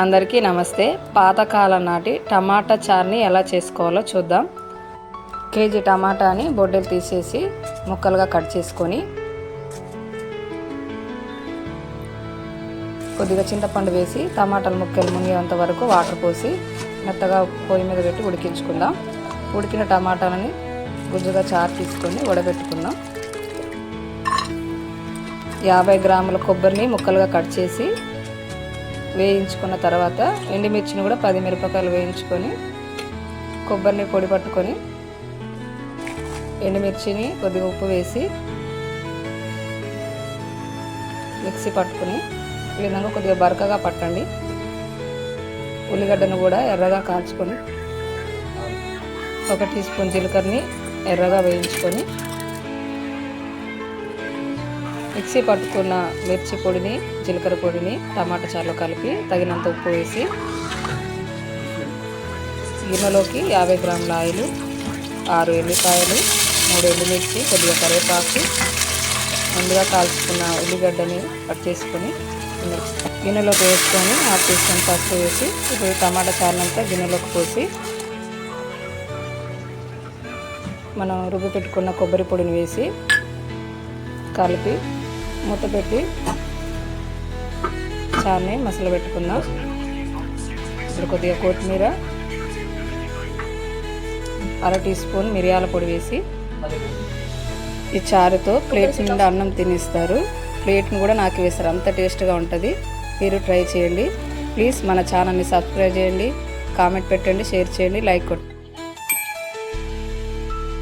అందరికీ నమస్తే. పాతకాలం నాటి టమాటా చార్ని ఎలా చేసుకోవాలో చూద్దాం. కేజీ టమాటాని బొడ్డలు తీసేసి ముక్కలుగా కట్ చేసుకొని కొద్దిగా చింతపండు వేసి టమాటాలు ముక్కలు మునిగేంత వరకు వాటర్ పోసి మెత్తగా పొయ్యి మీద పెట్టి ఉడికించుకుందాం. ఉడికిన టమాటాలని గుజ్జుగా చారు తీసుకొని ఉడబెట్టుకుందాం యాభై గ్రాముల కొబ్బరిని ముక్కలుగా కట్ చేసి వేయించుకున్న తర్వాత ఎండుమిర్చిని కూడా పది మిరపకాయలు వేయించుకొని కొబ్బరిని పొడి పట్టుకొని ఎండుమిర్చిని కొద్దిగా ఉప్పు వేసి మిక్సీ పట్టుకుని ఈ విధంగా కొద్దిగా బరకగా పట్టండి. ఉల్లిగడ్డను కూడా ఎర్రగా కాల్చుకొని ఒక టీ స్పూన్ జీలకర్రని ఎర్రగా వేయించుకొని మిక్సీ పట్టుకున్న మిర్చి పొడిని జీలకర్ర పొడిని టమాటా చారులో కలిపి తగినంత ఉప్పు వేసి గిన్నెలోకి యాభై గ్రాముల ఆయిలు ఆరు ఎల్లిపాయలు మూడు ఎండుమిర్చి కొద్దిగా కరివేపాకు ముందుగా కాల్చుకున్న ఉల్లిగడ్డని కట్ చేసుకొని గిన్నెలోకి వేసుకొని హాఫ్ టీ స్పూన్ పసుపు వేసి ఇప్పుడు టమాటా చారునంతా గిన్నెలోకి పోసి మనం రుబ్బి పెట్టుకున్న కొబ్బరి పొడిని వేసి కలిపి మూత పెట్టి చారుని మసాలా పెట్టుకుందాం. ఇప్పుడు కొద్దిగా కొత్తిమీర అర టీ స్పూన్ మిరియాల పొడి వేసి ఈ చారుతో ప్లేట్స్ నిండా అన్నం తినిస్తారు. ప్లేట్ని కూడా నాకు వేస్తారు. అంత టేస్ట్గా ఉంటుంది. మీరు ట్రై చేయండి. ప్లీజ్ మన ఛానల్ని సబ్స్క్రైబ్ చేయండి. కామెంట్ పెట్టండి షేర్ చేయండి లైక్ కొట్టండి